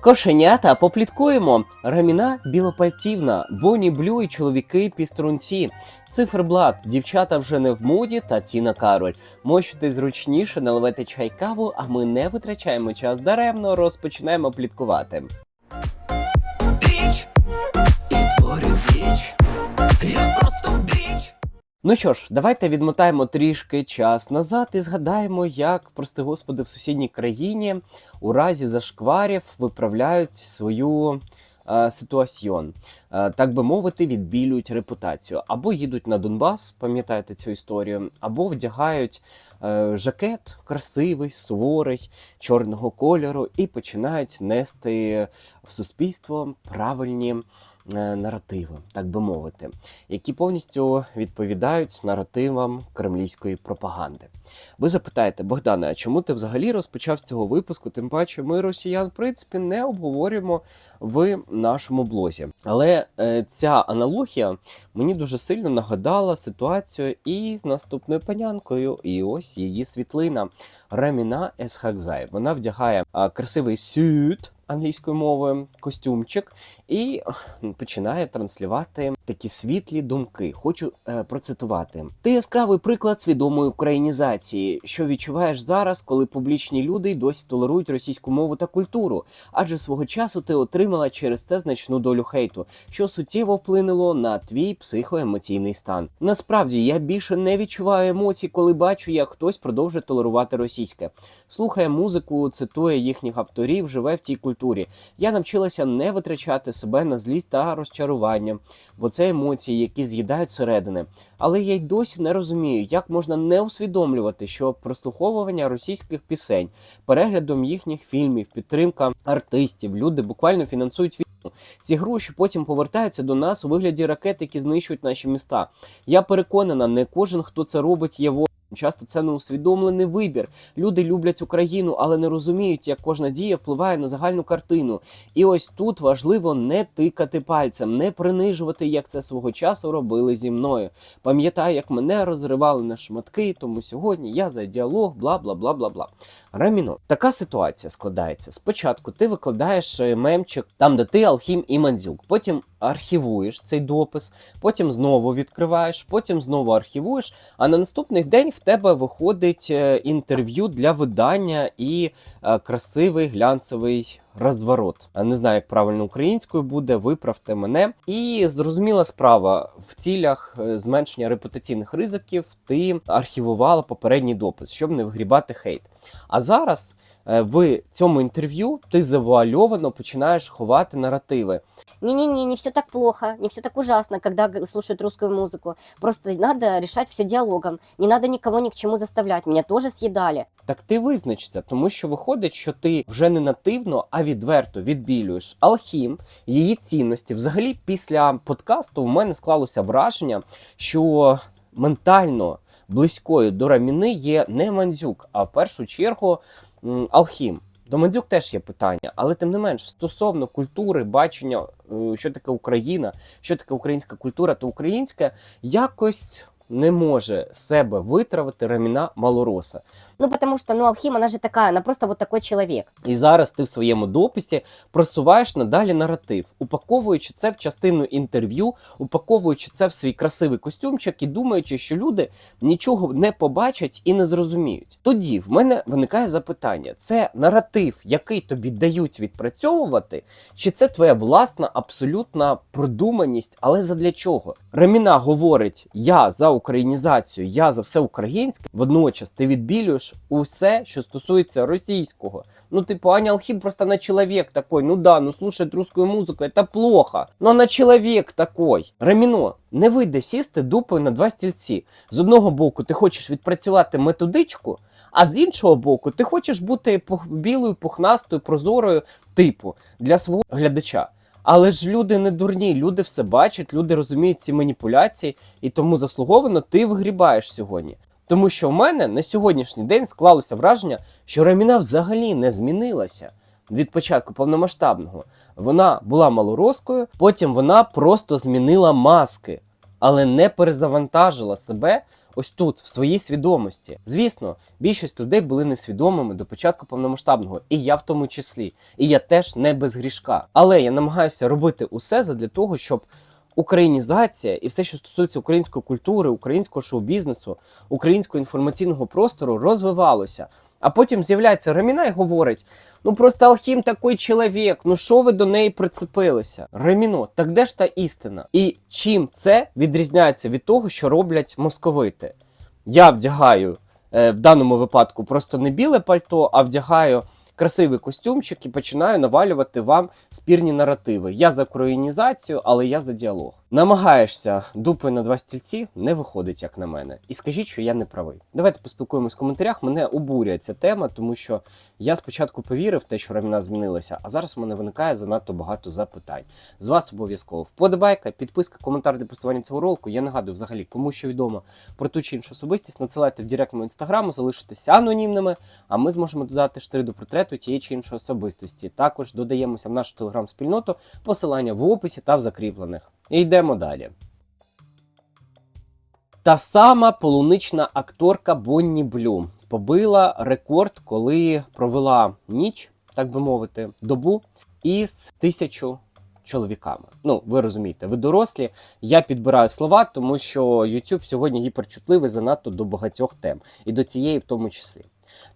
Кошенята попліткуємо. Раміна білопальтівна, Боні Блю і чоловіки піструнці. Циферблат, дівчата вже не в моді та Тіна Кароль. Можете зручніше наливати чай каву, а ми не витрачаємо час даремно, розпочинаємо пліткувати. Біч і річ. Я просто. Ну що ж, давайте відмотаємо трішки час назад і згадаємо, як, прости господи, в сусідній країні у разі зашкварів виправляють свою е, ситуаціон, Е, так би мовити, відбілюють репутацію. Або їдуть на Донбас, пам'ятаєте цю історію, або вдягають е, жакет красивий, суворий, чорного кольору, і починають нести в суспільство правильні. Е, Наративи, так би мовити, які повністю відповідають наративам кремлівської пропаганди. Ви запитаєте, Богдане, а чому ти взагалі розпочав з цього випуску? Тим паче, ми росіян, в принципі, не обговорюємо в нашому блозі. Але е, ця аналогія мені дуже сильно нагадала ситуацію із наступною панянкою. І ось її світлина Раміна Есхакзай. Вона вдягає а, красивий сют англійською мовою, костюмчик, і починає транслювати такі світлі думки. Хочу е, процитувати: ти яскравий приклад свідомої українізації, що відчуваєш зараз, коли публічні люди й досі толерують російську мову та культуру. Адже свого часу ти отримала через це значну долю хейту, що суттєво вплинуло на твій психоемоційний стан. Насправді я більше не відчуваю емоцій, коли бачу, як хтось продовжує толерувати російське, слухає музику, цитує їхніх авторів, живе в тій культурі. Я навчилася не витрачати себе на злість та розчарування, бо це емоції, які з'їдають середини. Але я й досі не розумію, як можна не усвідомлювати, що прослуховування російських пісень, переглядом їхніх фільмів, підтримка артистів, люди буквально фінансують війну. Ці гроші потім повертаються до нас у вигляді ракет, які знищують наші міста. Я переконана, не кожен, хто це робить, є ворогом. Часто це неусвідомлений вибір. Люди люблять Україну, але не розуміють, як кожна дія впливає на загальну картину. І ось тут важливо не тикати пальцем, не принижувати, як це свого часу робили зі мною. Пам'ятаю, як мене розривали на шматки, тому сьогодні я за діалог, бла бла бла бла бла. Раміно, така ситуація складається. Спочатку ти викладаєш е, мемчик там, де ти Алхім і Мандзюк. Потім архівуєш цей допис, потім знову відкриваєш, потім знову архівуєш. А на наступний день в тебе виходить е, інтерв'ю для видання і е, красивий глянцевий розворот. Не знаю, як правильно українською буде, виправте мене. І зрозуміла справа в цілях е, зменшення репутаційних ризиків. Ти архівувала попередній допис, щоб не вигрібати хейт. А зараз в цьому інтерв'ю ти завуальовано починаєш ховати наративи. Не-не-не, не все так плохо, не все так ужасно, когда слушают русскую музыку. Просто надо решать все диалогом. Не надо никого ни к чему заставлять. Меня тоже съедали. Так ти визначся, тому що виходить, що ти вже не нативно, а відверто відбілюєш Алхім, її цінності. Взагалі, після подкасту в мене склалося враження, що ментально близькою до Раміни є не Мандзюк, а в першу чергу Алхім. До Мандзюк теж є питання, але тим не менш, стосовно культури, бачення, е, що таке Україна, що таке українська культура, то українська якось не може себе витравити Раміна Малороса. Ну, потому что, ну, Алхим, она же такая, она просто вот такой человек. І зараз ти в своєму дописі просуваєш надалі наратив, упаковуючи це в частину інтерв'ю, упаковуючи це в свій красивий костюмчик і думаючи, що люди нічого не побачать і не зрозуміють. Тоді в мене виникає запитання: це наратив, який тобі дають відпрацьовувати, чи це твоя власна абсолютна продуманість, але задля чого? Реміна говорить: я за українізацію, я за все українське. Водночас ти відбілюєш усе, що стосується російського. Ну, типу, Аня Алхим просто на человек такой. Ну да, ну слушать русскую музыку, это плохо. Но на человек такой. Раміно, не вийде сісти дупою на два стільці. З одного боку, ти хочеш відпрацювати методичку, а з іншого боку, ти хочеш бути білою, пухнастою, прозорою, типу, для свого глядача. Але ж люди не дурні, люди все бачать, люди розуміють ці маніпуляції, і тому заслуговано ти вигрібаєш сьогодні. Тому що в мене на сьогоднішній день склалося враження, що Раміна взагалі не змінилася від початку повномасштабного. Вона була малороскою, потім вона просто змінила маски. але не перезавантажила себе ось тут, в своїй свідомості. Звісно, більшість людей були несвідомими до початку повномасштабного, і я в тому числі. І я теж не без грішка. Але я намагаюся робити усе задля того, щоб українізація і все, що стосується української культури, українського шоу-бізнесу, українського інформаційного простору, розвивалося. А потім з'являється Реміна і говорить: ну просто Алхім такий чоловік, ну що ви до неї прицепилися? Реміно, так де ж та істина? І чим це відрізняється від того, що роблять московити? Я вдягаю е, в даному випадку просто не біле пальто, а вдягаю красивий костюмчик і починаю навалювати вам спірні наративи. Я за українізацію, але я за діалог. Намагаєшся дупою на два стільці, не виходить, як на мене. І скажіть, що я не правий. Давайте поспілкуємось в коментарях. Мене обурює ця тема, тому що я спочатку повірив в те, що раміна змінилася, а зараз в мене виникає занадто багато запитань. З вас обов'язково вподобайка, підписка, коментар для просування цього ролику. Я нагадую, взагалі, кому що відомо про ту чи іншу особистість, надсилайте в директ інстаграму, залишитися анонімними, а ми зможемо додати штири до портрету тієї чи іншої особистості. Також додаємося в нашу телеграм-спільноту, посилання в описі та в закріплених. І йдемо далі. Та сама полунична акторка Бонні Блю побила рекорд, коли провела ніч, так би мовити, добу із тисячу чоловіками. Ну, ви розумієте, ви дорослі. Я підбираю слова, тому що YouTube сьогодні гіперчутливий занадто до багатьох тем, і до цієї в тому числі.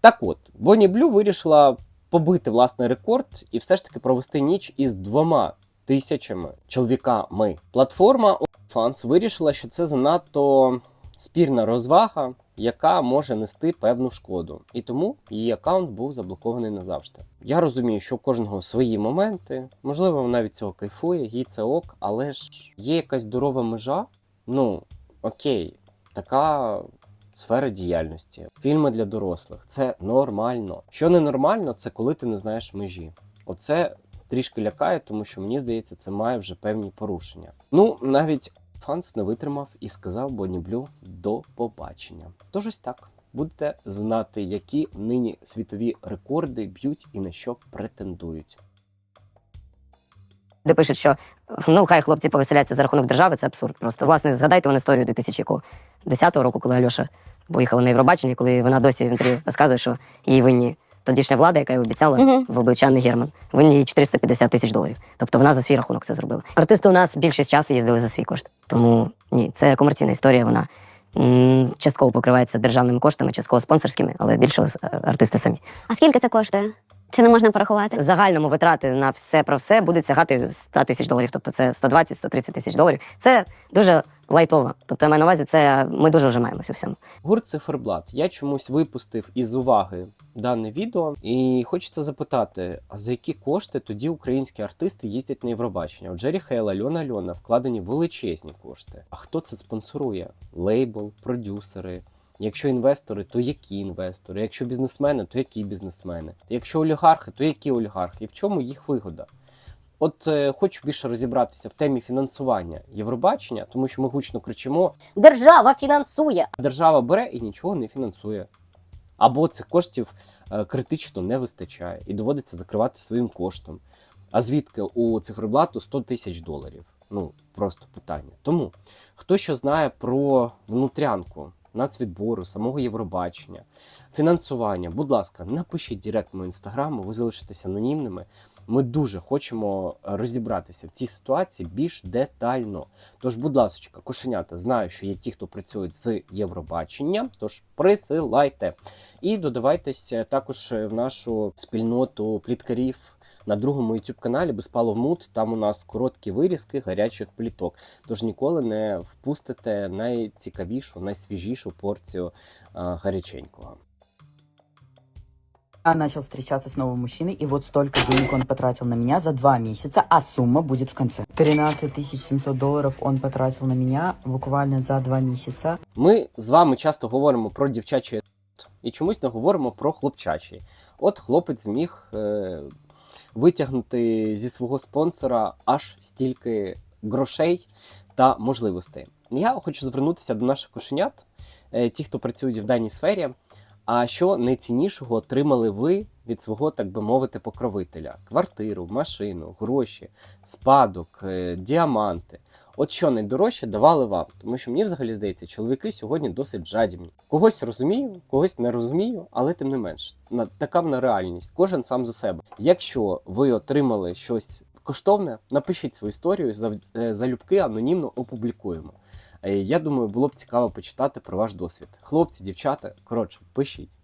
Так от, Бонні Блю вирішила побити власний рекорд і все ж таки провести ніч із двома тисячами чоловіками. Платформа OnlyFans вирішила, що це занадто спірна розвага, яка може нести певну шкоду. І тому її аккаунт був заблокований назавжди. Я розумію, що у кожного свої моменти, можливо, вона від цього кайфує, їй це ок, але ж є якась здорова межа. Ну, окей, така сфера діяльності. Фільми для дорослих це нормально. Що ненормально, це коли ти не знаєш межі. Оце трішки лякає, тому що мені здається, це має вже певні порушення. Ну, навіть Фанс не витримав і сказав Бонні Блю до побачення. Тож ось так. Будете знати, які нині світові рекорди б'ють і на що претендують. де пишуть, що ну хай хлопці повеселяться за рахунок держави, це абсурд. Просто власне згадайте вон історію 2010 року, коли Альоша поїхала на Євробачення, коли вона досі в інтерв'ю розказує, що їй винні тодішня влада, яка й обіцяла Мгм. в обличчя Герман, винні їй 450 тисяч доларів. Тобто вона за свій рахунок це зробила. Артисти у нас більшість часу їздили за свій кошт. Тому ні, це комерційна історія. Вона м, частково покривається державними коштами, частково спонсорськими, але більше е, артисти самі. А скільки це коштує? Чи не можна порахувати? В загальному витрати на все про все будуть сягати 100 тисяч доларів, тобто це 120-130 тисяч доларів. Це дуже лайтово. Тобто, я маю на увазі, це ми дуже вжимаємося у всьому. Гурт Циферблат. Я чомусь випустив із уваги дане відео, і хочеться запитати: а за які кошти тоді українські артисти їздять на Євробачення? У Джері Хейл, Альона Альона вкладені величезні кошти. А хто це спонсорує? Лейбл, продюсери. Якщо інвестори, то які інвестори? Якщо бізнесмени, то які бізнесмени? Якщо олігархи, то які олігархи? І в чому їх вигода? От е, хочу більше розібратися в темі фінансування Євробачення, тому що ми гучно кричимо: Держава фінансує. держава бере і нічого не фінансує. Або цих коштів е, критично не вистачає і доводиться закривати своїм коштом. А звідки у циферблату 100 тисяч доларів? Ну, просто питання. Тому хто що знає про внутрянку нацвідбору, самого Євробачення, фінансування, будь ласка, напишіть директ мого інстаграму, ви залишитеся анонімними. Ми дуже хочемо е, розібратися в цій ситуації більш детально. Тож, будь ласка, кошенята, знаю, що є ті, хто працюють з Євробаченням, тож присилайте. І додавайтесь е, також в нашу спільноту пліткарів на другому youtube каналі Безпалов Мут. Там у нас короткі вирізки гарячих пліток. Тож ніколи не впустите найцікавішу, найсвіжішу порцію а, гаряченького. Я начал встречаться с новым мужчиной, и вот столько денег он потратил на меня за два месяца, а сумма будет в конце. 13 700 долларов он потратил на меня буквально за два месяца. Ми з вами часто говоримо про дівчачий етот і чомусь не говоримо про хлопчачий. От хлопець зміг е, витягнути зі свого спонсора аж стільки грошей та можливостей. Я хочу звернутися до наших кошенят, е, ті, хто працюють в даній сфері. А що найціннішого отримали ви від свого, так би мовити, покровителя: квартиру, машину, гроші, спадок, е, діаманти. От що найдорожче давали вам, тому що мені взагалі здається, чоловіки сьогодні досить жадібні. Когось розумію, когось не розумію, але тим не менш, така на реальність. Кожен сам за себе. Якщо ви отримали щось коштовне, напишіть свою історію е, залюбки анонімно опублікуємо. Е, Я думаю, було б цікаво почитати про ваш досвід. Хлопці, дівчата, коротше, пишіть.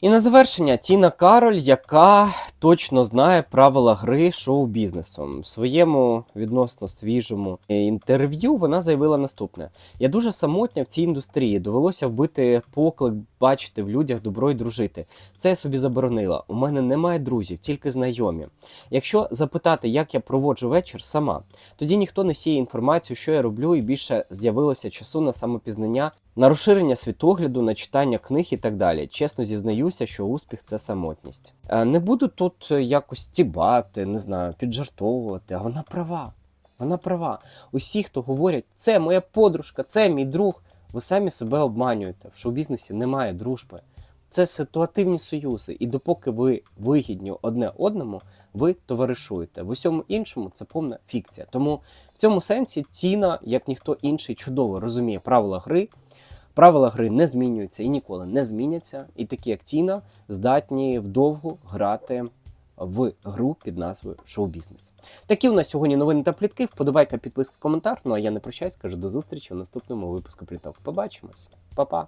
І на завершення Тіна Кароль, яка точно знає правила гри шоу-бізнесу. В своєму відносно свіжому інтерв'ю вона заявила наступне: я дуже самотня в цій індустрії. Довелося вбити поклик, бачити в людях добро і дружити. Це я собі заборонила. У мене немає друзів, тільки знайомі. Якщо запитати, як я проводжу вечір сама, тоді ніхто не сіє інформацію, що я роблю, і більше з'явилося часу на самопізнання, на розширення світогляду, на читання книг і так далі. Чесно зізнаюся, що успіх це самотність. Не буду тут е, якось стібати, не знаю, піджартовувати, а вона права. Вона права. Усі, хто говорять, це моя подружка, це мій друг, ви самі себе обманюєте. В шоу-бізнесі немає дружби. Це ситуативні союзи, і допоки ви вигідні одне одному, ви товаришуєте. В усьому іншому це повна фікція. Тому в цьому сенсі Тіна, як ніхто інший, чудово розуміє правила гри. Правила гри не змінюються і ніколи не зміняться. І такі, як Тіна, здатні вдовго грати в гру під назвою шоу-бізнес. Такі у нас сьогодні новини та плітки. Вподобайка, підписка, коментар. Ну а я не прощаюсь, кажу до зустрічі у наступному випуску пліток. Побачимось, Па-па!